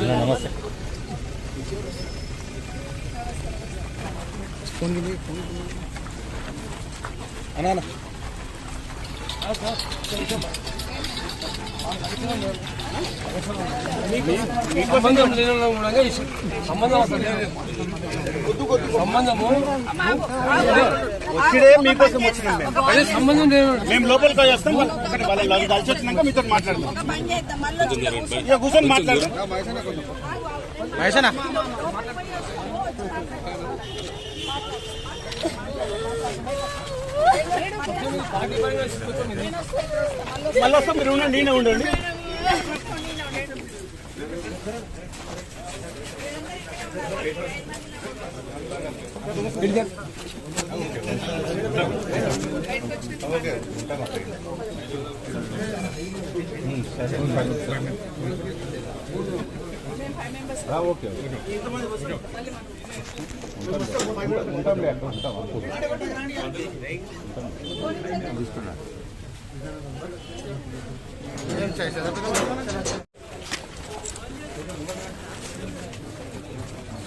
ನಮಸ್ತೆ phone phone ಅಣ್ಣ సంబంధం లేని కూడా ఈ సంబంధం అసలు లేదు. సంబంధము ఇక్కడే మీకోసం వచ్చినాం మేము అదే సంబంధం వాళ్ళు. మేము లోపలికి వస్తాం వాళ్ళు ఒకటి వాళ్ళు వాళ్ళు కలిసి వచ్చినాక మీతో మాట్లాడదాం. ఇక కూర్చొని మాట్లాడదాం మహేషనా మళ్ళీ వస్తాం మీరు ఉండండి నేనే ఉండండి.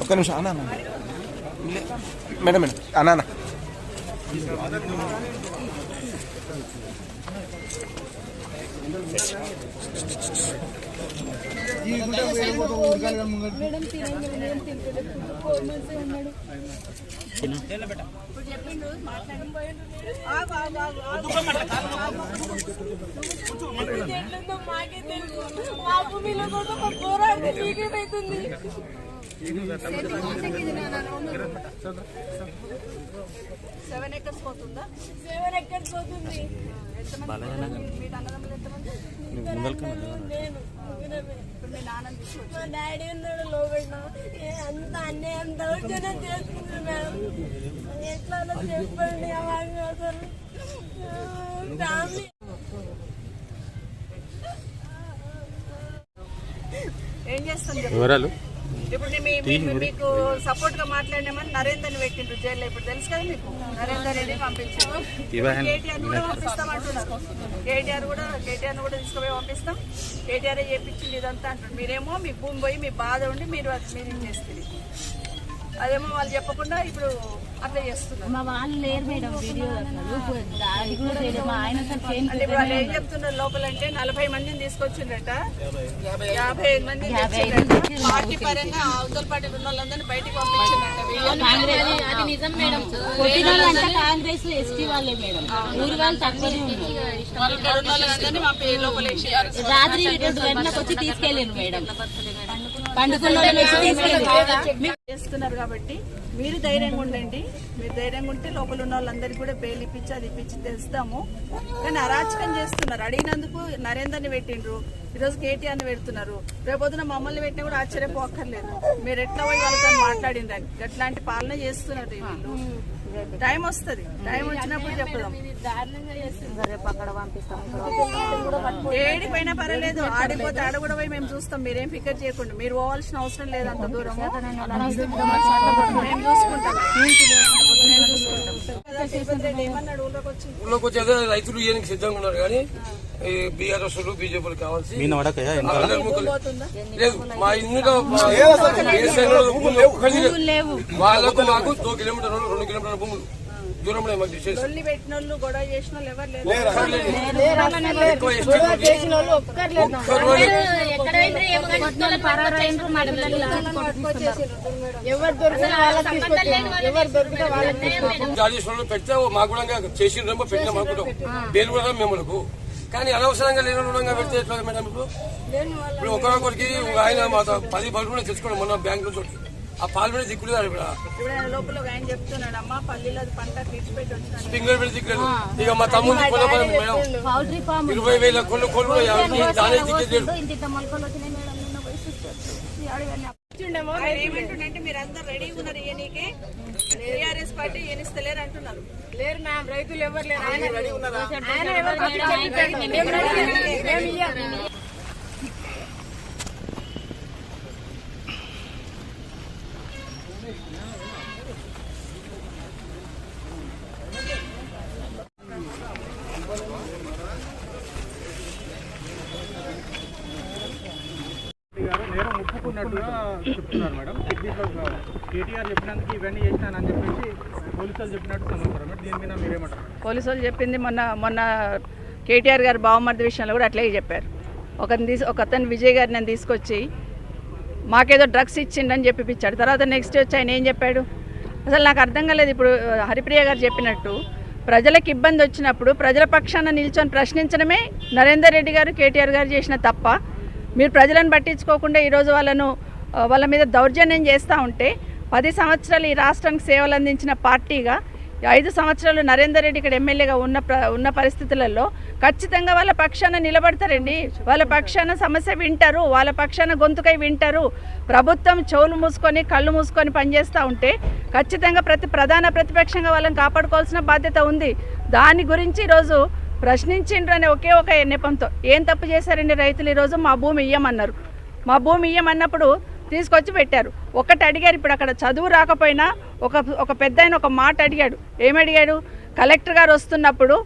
ఒక్క నిమిషం అన్నా అన్నా. Madam madam. అన్నా అన్నా. మాకే తెలుసు మా భూమిలో కూడా ఒక పోరాడితే నీకేమైతుంది సెవెన్ ఎకర్స్ పోతుందా? సేవన్ ఎక్కడ పోతుంది. ఎంతమంది ఇప్పుడు మీ నాన్న మా డాడీ ఉన్నాడు లోపల. అంత అన్యాయం దౌర్జన్యం చేస్తుంది మేడం. ఎట్లా చెప్పండి అలాగే అసలు. ఫ్యామిలీ. ఏం చేస్తాం వివరాలు? ఇప్పుడు మీకు సపోర్ట్గా మాట్లాడినామని నరేందర్ పెట్టిండ్రు జైల్లో. ఇప్పుడు తెలుసు కదా మీకు? నరేందర్ రెడ్డి పంపించారు. కేటీఆర్ కూడా పంపిస్తామంటున్నారు కేటీఆర్ కూడా కేటీఆర్ కూడా తీసుకుపోయి పంపిస్తాం. కేటీఆర్ చేపించింది ఇదంతా అంటారు మీరేమో మీ భూమి పోయి మీ బాధ ఉండి మీరు అది మీరు చేస్తుంది అదేమో వాళ్ళు చెప్పకుండా ఇప్పుడు అట్లా చేస్తున్నారు. మా వాళ్ళు లేరు మేడం వీడియో అసలు అది కూడా చేయలేదు మా ఆయన అసలు చేంజ్ అంటే ఇప్పుడు వాళ్ళు ఏం చెప్తున్నారు లోపలంటే నలభై మందిని తీసుకొచ్చిండట యాభై ఐదు. మందిని తెచ్చిండట పార్టీ పరంగా అవతల పార్టీ ఉన్న వాళ్ళందరినీ బయటికి పంపించిండట వీళ్ళని కాంగ్రెస్ అది నిజం మేడం. కాంగ్రెస్ ఎస్టీ వాళ్ళే మేడం. ఊరు వాళ్ళు తక్కువనే ఉన్నారు. రాత్రి రెండు గంటలకు వచ్చి తీసుకెళ్ళారు మేడం పండుకున్న వాళ్ళని వచ్చి తీసుకెళ్ళారు చేస్తున్నారు కాబట్టి మీరు ధైర్యంగా ఉండండి. మీరు ధైర్యంగా ఉంటే లోపల ఉన్న వాళ్ళందరికీ కూడా బెయిల్ ఇప్పించి అది ఇప్పించి తెస్తాము కానీ అరాచకం చేస్తున్నారు. అడిగినందుకు నరేందర్ని పెట్టిండ్రు. ఈరోజు కేటీఆర్ని పెడుతున్నారు. రేపొద్దున మమ్మల్ని పెట్టినా కూడా ఆశ్చర్యపోక్కర్లేదు. మీరు ఎట్లా పోయి వాళ్ళతో మాట్లాడిందని అట్లాంటి పాలన చేస్తున్నారు టైం వస్తుంది. టైం వచ్చినప్పుడు చెప్పుదాం. ఏడిపోయినా పర్వాలేదు. ఆడిపోతే ఆడ కూడా పోయి మేము చూస్తాం. మీరేం ఫికర్ చేయకుండా. మీరు పోవాల్సిన అవసరం లేదు అంత దూరం మేము చూసుకుంటాం. ఊళ్ళోకి వచ్చి ఊళ్ళోకి వచ్చి అదే రైతులు సిద్ధంగా ఉన్నారు కానీ బీఆర్ఎస్ బీజేపీలు కావాల్సి లేదు మా వాళ్ళకు మాకు దో కిలోమీటర్ రెండు కిలోమీటర్ల భూములు. దూరంలో మాకు మా మాకు కూడా చేసిండ్రేమో పెట్టినాం అనుకుంటాం బెయిల్ కూడా మేము కానీ అనవసరంగా లేని రుణంగా పెడితే ఎట్లా మేడం ఇప్పుడు ఇప్పుడు ఒకరొకరికి ఒక ఆయన మా పది బల్బులు కూడా తెచ్చుకున్నాం మొన్న బ్యాంక్ నుంచి. ఆ పాలు పెట్టి దిక్కులేదు ఇక్కడ ఇప్పుడు ఫింగర్ పెట్టి దిక్కులేదు. ఇక మా కొనపడం మేడం. ఇరవై వేల కొళ్ళు కొళ్ళు దానే ఏమంటుండంటే మీరు అందరు రెడీ ఉన్నారు టీఆర్ఎస్ పార్టీ ఏనిస్తలేరు అంటున్నారు. లేరు మ్యామ్ రైతులు ఎవరు లేరు. ఆయన ఆయన ఎవరు నేరం ఒప్పుకున్నట్టుగా చెప్తున్నారు మేడం. కేటీఆర్ చెప్పినందుకు ఇవన్నీ చేసినానని చెప్పేసి పోలీసులు చెప్పినట్టు సమాచారం. దీని మీద మీరేమంటారు? పోలీసులు చెప్పింది మొన్న మొన్న కేటీఆర్ గారు బావమర్ది విషయంలో కూడా అట్లే చెప్పారు. ఒకరిని తీసి ఒక అతను విజయ్ గారిని నేను తీసుకొచ్చి మాకేదో డ్రగ్స్ ఇచ్చిండని చెప్పిపించాడు తర్వాత నెక్స్ట్ వచ్చి ఆయన ఏం చెప్పాడు? అసలు నాకు అర్థం కాలేదు ఇప్పుడు హరిప్రియ గారు చెప్పినట్టు ప్రజలకు ఇబ్బంది వచ్చినప్పుడు ప్రజల పక్షాన నిల్చొని ప్రశ్నించడమే నరేందర్ రెడ్డి గారు కేటీఆర్ గారు చేసిన తప్ప. మీరు ప్రజలను పట్టించుకోకుండా ఈరోజు వాళ్ళను వాళ్ళ మీద దౌర్జన్యం చేస్తూ ఉంటే పది సంవత్సరాలు ఈ రాష్ట్రానికి సేవలు అందించిన పార్టీగా ఐదు సంవత్సరాలు నరేందర్ రెడ్డి ఇక్కడ ఎమ్మెల్యేగా ఉన్న ఉన్న పరిస్థితులలో ఖచ్చితంగా వాళ్ళ పక్షాన నిలబడతారండి. వాళ్ళ పక్షాన సమస్య వింటారు వాళ్ళ పక్షాన గొంతుకై వింటారు. ప్రభుత్వం చెవులు మూసుకొని కళ్ళు మూసుకొని పనిచేస్తూ ఉంటే ఖచ్చితంగా ప్రతి ప్రధాన ప్రతిపక్షంగా వాళ్ళని కాపాడుకోవాల్సిన బాధ్యత ఉంది. దాని గురించి ఈరోజు ప్రశ్నించిండ్రు అనే ఒకే ఒక నెపంతో. ఏం తప్పు చేశారండి రైతులు ఈరోజు? మా భూమి ఇయ్యమన్నారు. మా భూమి ఇయ్యమన్నప్పుడు తీసుకొచ్చి పెట్టారు. ఒకటి అడిగారు ఇప్పుడు అక్కడ చదువు రాకపోయినా ఒక ఒక పెద్ద ఒక మాట అడిగాడు. ఏమడిగాడు? కలెక్టర్ గారు వస్తున్నప్పుడు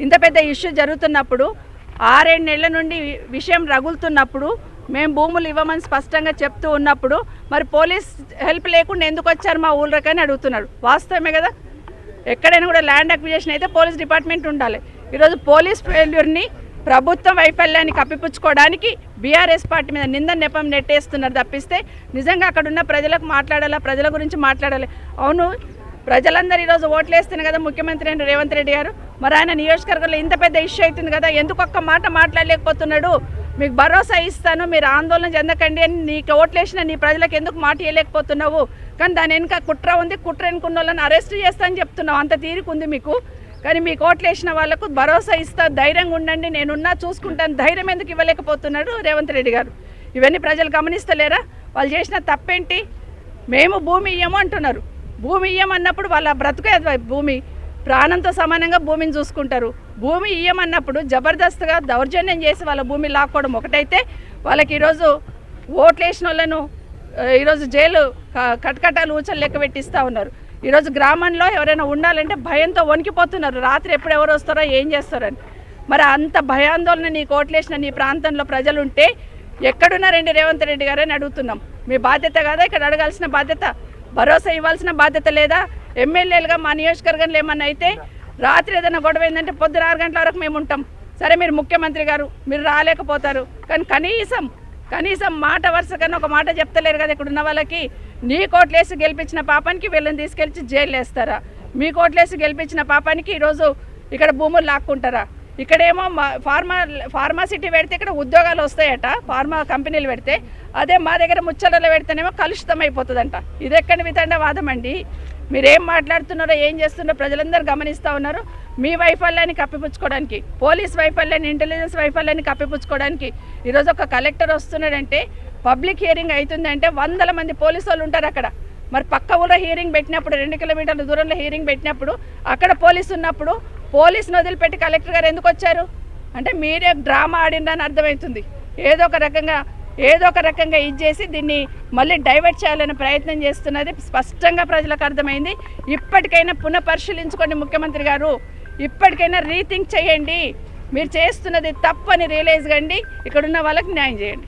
ఇంత పెద్ద ఇష్యూ జరుగుతున్నప్పుడు ఆరేడు నెలల నుండి విషయం రగులుతున్నప్పుడు మేము భూములు ఇవ్వమని స్పష్టంగా చెప్తూ ఉన్నప్పుడు మరి పోలీస్ హెల్ప్ లేకుండా ఎందుకు వచ్చారు మా ఊళ్ళకని అడుగుతున్నాడు వాస్తవమే కదా? ఎక్కడైనా కూడా ల్యాండ్ అక్విజేషన్ అయితే పోలీస్ డిపార్ట్మెంట్ ఉండాలి. ఈరోజు పోలీస్ ఫెయిల్యూర్ని ప్రభుత్వ వైఫల్యాన్ని కప్పిపుచ్చుకోవడానికి బీఆర్ఎస్ పార్టీ మీద నింద నెపం నెట్టేస్తున్నారు తప్పిస్తే నిజంగా అక్కడ ఉన్న ప్రజలకు మాట్లాడాలా? ప్రజల గురించి మాట్లాడాలి? అవును ప్రజలందరూ ఈరోజు ఓట్లు కదా ముఖ్యమంత్రి అయిన రేవంత్ రెడ్డి గారు. మరి ఆయన నియోజకవర్గంలో ఇంత పెద్ద ఇష్యూ అవుతుంది కదా ఎందుకు ఒక్క మాట మాట్లాడలేకపోతున్నాడు? మీకు భరోసా ఇస్తాను మీరు ఆందోళన చెందకండి అని నీకు ఓట్లేసిన నీ ప్రజలకు ఎందుకు మాట ఇవ్వలేకపోతున్నావు కానీ దాని వెనుక కుట్ర ఉంది కుట్ర ఎన్నుకున్న వాళ్ళని అరెస్ట్ చేస్తానని చెప్తున్నావు. అంత తీరిక ఉంది మీకు? కానీ మీకు ఓట్లేసిన వాళ్ళకు భరోసా ఇస్తా ధైర్యంగా ఉండండి నేనున్నా చూసుకుంటాను ధైర్యం ఎందుకు ఇవ్వలేకపోతున్నాడు రేవంత్ రెడ్డి గారు. ఇవన్నీ ప్రజలు గమనిస్తలేరా? వాళ్ళు చేసిన తప్పేంటి? మేము భూమి ఇయ్యము అంటున్నారు. భూమి ఇయ్యమన్నప్పుడు వాళ్ళ బ్రతుకే భూమి ప్రాణంతో సమానంగా భూమిని చూసుకుంటారు. భూమి ఇయ్యమన్నప్పుడు జబర్దస్త్గా దౌర్జన్యం చేసి వాళ్ళ భూమి లాక్కోవడం ఒకటైతే వాళ్ళకి ఈరోజు ఓట్లు వేసిన వాళ్ళను ఈరోజు జైలు కటకటాలు ఊచలు లెక్క పెట్టిస్తూ ఉన్నారు. ఈరోజు గ్రామంలో ఎవరైనా ఉండాలంటే భయంతో వణికిపోతున్నారు. రాత్రి ఎప్పుడు ఎవరు వస్తారో ఏం చేస్తారని మరి అంత భయాందోళన నీ కోట్లేసిన నీ ప్రాంతంలో ప్రజలు ఉంటే ఎక్కడున్నారండి రేవంత్ రెడ్డి గారు అని అడుగుతున్నాం. మీ బాధ్యత కదా? ఇక్కడ అడగాల్సిన బాధ్యత? భరోసా ఇవ్వాల్సిన బాధ్యత లేదా? ఎమ్మెల్యేలుగా మా నియోజకవర్గంలో ఏమన్నా అయితే రాత్రి ఏదైనా గొడవ ఏంటంటే పొద్దున ఆరు గంటల వరకు మేము ఉంటాం. సరే మీరు ముఖ్యమంత్రి గారు మీరు రాలేకపోతారు. కానీ కనీసం కనీసం మాట వరుసగానే ఒక మాట చెప్తలేరు కదా ఇక్కడ ఉన్న వాళ్ళకి. నీ కోట్లేసి గెలిపించిన పాపానికి వీళ్ళని తీసుకెళ్ళి జైలు వేస్తారా మీ కోట్లేసి గెలిపించిన పాపానికి ఈరోజు ఇక్కడ భూములు లాక్కుంటారా? ఇక్కడేమో ఫార్మా ఫార్మాసిటీ పెడితే ఇక్కడ ఉద్యోగాలు వస్తాయట ఫార్మా కంపెనీలు పెడితే అదే మా దగ్గర ముచ్చటలో పెడితేనేమో కలుషితం అయిపోతుందంట. ఇది ఎక్కడి వితండ వాదం అండి? మీరేం మాట్లాడుతున్నారో ఏం చేస్తున్నారో ప్రజలందరూ గమనిస్తూ ఉన్నారు. మీ వైఫల్యాన్ని కప్పిపుచ్చుకోవడానికి పోలీస్ వైఫల్యాన్ని ఇంటెలిజెన్స్ వైఫల్యాన్ని కప్పిపుచ్చుకోవడానికి ఈరోజు ఒక కలెక్టర్ వస్తున్నాడంటే పబ్లిక్ హియరింగ్ అవుతుందంటే వందల మంది పోలీసు వాళ్ళు ఉంటారు అక్కడ. మరి పక్క ఊళ్ళో హియరింగ్ పెట్టినప్పుడు రెండు కిలోమీటర్ల దూరంలో హియరింగ్ పెట్టినప్పుడు అక్కడ పోలీసు ఉన్నప్పుడు పోలీసును వదిలిపెట్టి కలెక్టర్ గారు ఎందుకు వచ్చారు? అంటే మీరే డ్రామా ఆడిందని అర్థమవుతుంది. ఏదో ఒక రకంగా ఏదో ఒక రకంగా ఇది చేసి దీన్ని మళ్ళీ డైవర్ట్ చేయాలని ప్రయత్నం చేస్తున్నది స్పష్టంగా ప్రజలకు అర్థమైంది. ఇప్పటికైనా పునఃపరిశీలించుకోండి ముఖ్యమంత్రి గారు. ఇప్పటికైనా రీథింక్ చేయండి. మీరు చేస్తున్నది తప్పని రియలైజ్ కండి. ఇక్కడున్న వాళ్ళకి న్యాయం చేయండి.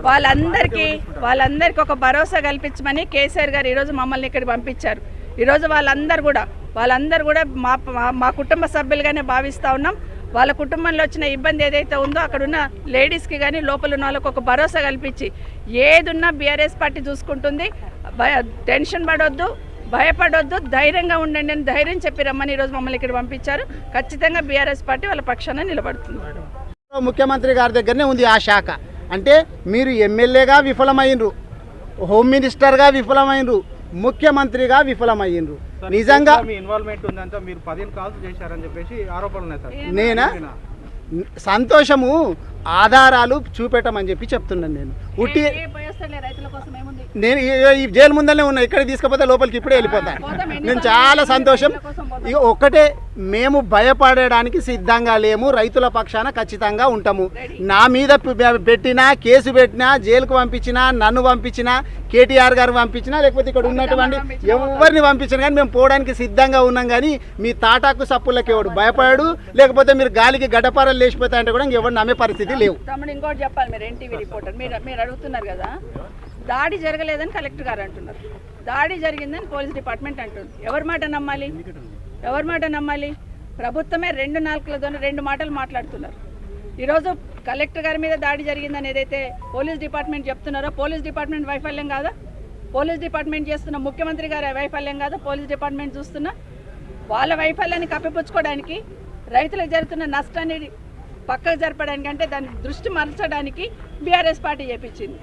వాళ్ళందరికీ వాళ్ళందరికీ ఒక భరోసా కల్పించమని కేసీఆర్ గారు ఈరోజు మమ్మల్ని ఇక్కడ పంపించారు. ఈరోజు వాళ్ళందరూ కూడా వాళ్ళందరూ కూడా మా మా- కుటుంబ సభ్యులుగానే భావిస్తూ ఉన్నాం. వాళ్ళ కుటుంబంలో వచ్చిన ఇబ్బంది ఏదైతే ఉందో అక్కడ ఉన్న లేడీస్కి కానీ లోపల ఉన్న వాళ్ళకి ఒక భరోసా కల్పించి ఏదున్నా బీఆర్ఎస్ పార్టీ చూసుకుంటుంది. టెన్షన్ పడొద్దు. భయపడొద్దు ధైర్యంగా ఉండండి అని ధైర్యం చెప్పి రమ్మని ఈరోజు మమ్మల్ని ఇక్కడ పంపించారు. ఖచ్చితంగా బీఆర్ఎస్ పార్టీ వాళ్ళ పక్షాన నిలబడుతుంది. ముఖ్యమంత్రి గారి దగ్గరనే ఉంది ఆ శాఖ. అంటే మీరు ఎమ్మెల్యేగా విఫలమైనరు హోమ్ మినిస్టర్గా విఫలమైనరు ముఖ్యమంత్రిగా విఫలమైనరు సార్, నిజంగా మీ ఇన్వాల్వ్మెంట్ ఉందంటే మీరు పదిహేను కాల్స్ చేశారని చెప్పేసి ఆరోపణలు ఉన్నాయి సార్. నేనా? సంతోషము ఆధారాలు చూపెట్టమని చెప్పి చెప్తున్నాను నేను. ఉట్టి నేను ఈ- జైలు ముందరనే ఉన్నా ఇక్కడ తీసుకపోతే లోపలికి ఇప్పుడే వెళ్ళిపోతాను నేను చాలా సంతోషం. ఇక ఒక్కటే మేము భయపడడానికి సిద్ధంగా లేము రైతుల పక్షాన ఖచ్చితంగా ఉంటాము. నా మీద పెట్టినా కేసు పెట్టినా జైలుకు పంపించినా నన్ను పంపించినా కేటీఆర్ గారు పంపించినా లేకపోతే ఇక్కడ ఉన్నటువంటి ఎవరిని పంపించినా కానీ మేము పోవడానికి సిద్ధంగా ఉన్నాం కానీ మీ తాటాకు సప్పులకి ఎవడు భయపడాడు లేకపోతే మీరు గాలికి గడ్డపారలు లేచిపోతాయంటే కూడా ఎవరు నమ్మే పరిస్థితి లేవు. ఇంకోటి చెప్పాలి మీరు ఎన్టీవీ రిపోర్టర్. మీరు మీరు అడుగుతున్నారు కదా. దాడి జరగలేదని కలెక్టర్ గారు అంటున్నారు. దాడి జరిగిందని పోలీస్ డిపార్ట్మెంట్ అంటుంది. ఎవరి మాట నమ్మాలి? ఎవరి మాట నమ్మాలి? ప్రభుత్వమే రెండు నాలుగులతో రెండు మాటలు మాట్లాడుతున్నారు. ఈరోజు కలెక్టర్ గారి మీద దాడి జరిగిందని ఏదైతే పోలీస్ డిపార్ట్మెంట్ చెప్తున్నారో పోలీస్ డిపార్ట్మెంట్ వైఫల్యం కాదా? పోలీస్ డిపార్ట్మెంట్ చేస్తున్న ముఖ్యమంత్రి గారి వైఫల్యం కాదా? పోలీస్ డిపార్ట్మెంట్ చూస్తున్నా? వాళ్ళ వైఫల్యాన్ని కప్పిపుచ్చుకోవడానికి రైతులకు జరుగుతున్న నష్టాన్ని పక్కకు జరపడానికి అంటే దాని దృష్టి మరచడానికి బీఆర్ఎస్ పార్టీ చేపించింది.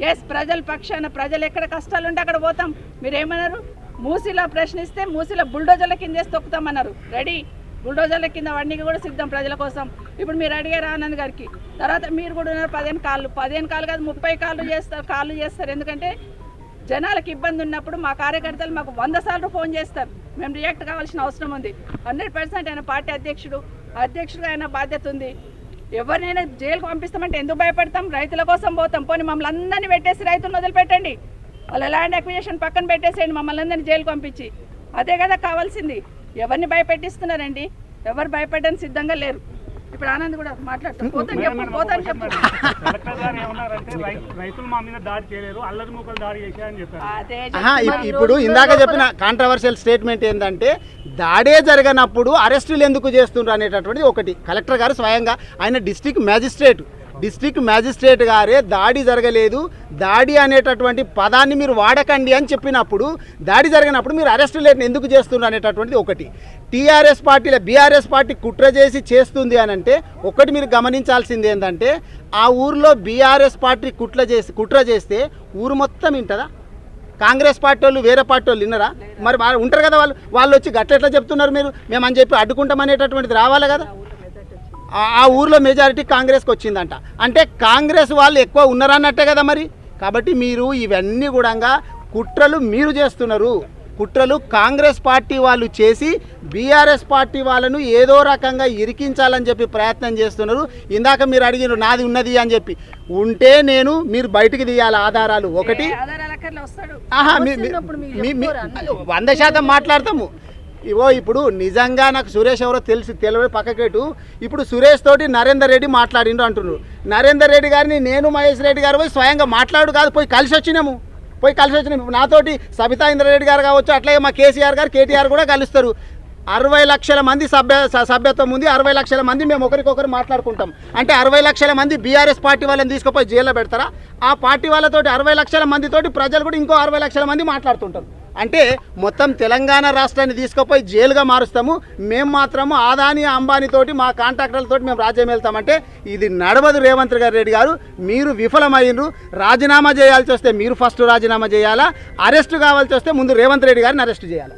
ఎస్ ప్రజల పక్షాన ప్రజలు ఎక్కడ కష్టాలు ఉంటే అక్కడ పోతాం. మీరేమన్నారు? మూసీలో మూసిలో ప్రశ్నిస్తే మూసిలో బుల్డోజర్ల కిందేసి తొక్కుతామన్నారు. రెడీ బుల్డోజర్ల కింద వండికి కూడా సిద్ధం ప్రజల కోసం. ఇప్పుడు మీరు అడిగారు ఆనంద్ గారికి? తర్వాత మీరు కూడా ఉన్నారు పదిహేను కాళ్ళు. పదిహేను కాళ్ళు కాదు ముప్పై కాళ్ళు చేస్తారు కాళ్ళు చేస్తారు. ఎందుకంటే జనాలకు ఇబ్బంది ఉన్నప్పుడు మా కార్యకర్తలు మాకు వంద సార్లు ఫోన్ చేస్తారు. మేము రియాక్ట్ కావాల్సిన అవసరం ఉంది. హండ్రెడ్ పర్సెంట్ ఆయన పార్టీ అధ్యక్షుడు. అధ్యక్షుడు ఆయన బాధ్యత ఉంది. ఎవరినైనా జైలుకు పంపిస్తామంటే ఎందుకు భయపడతాం? రైతుల కోసం పోతాం. పోనీ మమ్మల్ని అందరినీ పెట్టేసి రైతులను వదిలిపెట్టండి. వాళ్ళ ల్యాండ్ అక్విజేషన్ పక్కన పెట్టేసేయండి మమ్మల్ని అందరినీ జైలుకు పంపించి. అదే కదా కావాల్సింది. ఎవరిని భయపెట్టిస్తున్నారండి? ఎవరు భయపడడానికి సిద్ధంగా లేరు. ఇప్పుడు ఆనంద్ కూడా మాట్లాడతాం పోతాను చెప్పు పోతాను చెప్పు. కలెక్టర్ గారు ఏమన్నారంటే రై- రైతులు మా మీద దాడి చేయలేరు అల్లరి ముక్కలు దాడి చేశారని చెప్పారు. అదే ఆహా, ఇప్- ఇప్పుడు ఇందాక చెప్పిన కాంట్రవర్షియల్ స్టేట్మెంట్ ఏంటంటే దాడే జరగనప్పుడు అరెస్టులు ఎందుకు చేస్తుండ్రు అనేటటువంటిది ఒకటి. కలెక్టర్ గారు స్వయంగా ఆయన డిస్ట్రిక్ట్ మ్యాజిస్ట్రేట్ డిస్ట్రిక్ట్ మ్యాజిస్ట్రేట్ గారే దాడి జరగలేదు. దాడి అనేటటువంటి పదాన్ని మీరు వాడకండి అని చెప్పినప్పుడు దాడి జరిగినప్పుడు మీరు అరెస్ట్ లేని ఎందుకు చేస్తున్నారు అనేటటువంటిది ఒకటి. టీఆర్ఎస్ పార్టీలో బీఆర్ఎస్ పార్టీ కుట్ర చేసి చేస్తుంది అని అంటే ఒకటి మీరు గమనించాల్సింది ఏంటంటే ఆ ఊర్లో బీఆర్ఎస్ పార్టీ కుట్ర చేసి కుట్ర చేస్తే ఊరు మొత్తం వింటదా? కాంగ్రెస్ పార్టీ వాళ్ళు వేరే పార్టీ వాళ్ళు విన్నరా? మరి ఉంటారు కదా వాళ్ళు వాళ్ళు వచ్చి గట్ల ఎట్లా చెప్తున్నారు మీరు? మేము అని చెప్పి అడ్డుకుంటామనేటటువంటిది రావాలి కదా? ఆ- ఊర్లో మెజారిటీ కాంగ్రెస్కి వచ్చిందంట. అంటే కాంగ్రెస్ వాళ్ళు ఎక్కువ ఉన్నారన్నట్టే కదా మరి? కాబట్టి మీరు ఇవన్నీ కూడా కుట్రలు మీరు చేస్తున్నారు. కుట్రలు కాంగ్రెస్ పార్టీ వాళ్ళు చేసి బీఆర్ఎస్ పార్టీ వాళ్ళను ఏదో రకంగా ఇరికించాలని చెప్పి ప్రయత్నం చేస్తున్నారు. ఇందాక మీరు అడిగినారు నాది ఉన్నది అని చెప్పి. ఉంటే నేను మీరు బయటికి తీయాలి ఆధారాలు. ఒకటి ఆహా? వంద శాతం మాట్లాడతాము. ఇవో ఇప్పుడు నిజంగా నాకు సురేష్ ఎవరో తెలిసి తెలియదు పక్కకేటు. ఇప్పుడు సురేష్ తోటి నరేందర్ రెడ్డి మాట్లాడిండు అంటున్నారు. నరేందర్ రెడ్డి గారిని నేను మహేష్ రెడ్డి గారు పోయి స్వయంగా మాట్లాడు కాదు పోయి కలిసి వచ్చినాము. పోయి కలిసి వచ్చినాము. నాతోటి సబితా ఇంద్రారెడ్డి గారు కావచ్చు అట్లాగే మా కేసీఆర్ గారు కేటీఆర్ కూడా కలుస్తారు. అరవై లక్షల మంది సభ్య స- సభ్యత్వం ఉంది అరవై లక్షల మంది మేము ఒకరికొకరు మాట్లాడుకుంటాం. అంటే అరవై లక్షల మంది బీఆర్ఎస్ పార్టీ వాళ్ళని తీసుకుపోయి జైల్లో పెడతారా? ఆ పార్టీ వాళ్ళతోటి అరవై లక్షల మందితోటి ప్రజలు కూడా ఇంకో అరవై లక్షల మంది మాట్లాడుతుంటారు. అంటే మొత్తం తెలంగాణ రాష్ట్రాన్ని తీసుకుపోయి జైలుగా మారుస్తాము. మేము మాత్రము ఆదాని అంబానీతోటి మా కాంట్రాక్టర్లతోటి మేము రాజ్యం వెళ్తామంటే ఇది నడవదు రేవంత్ గారి రెడ్డి గారు. మీరు విఫలమైనరు రాజీనామా చేయాల్సి వస్తే మీరు ఫస్ట్ రాజీనామా చేయాలా? అరెస్టు కావాల్సి వస్తే ముందు రేవంత్ రెడ్డి గారిని అరెస్ట్ చేయాలి?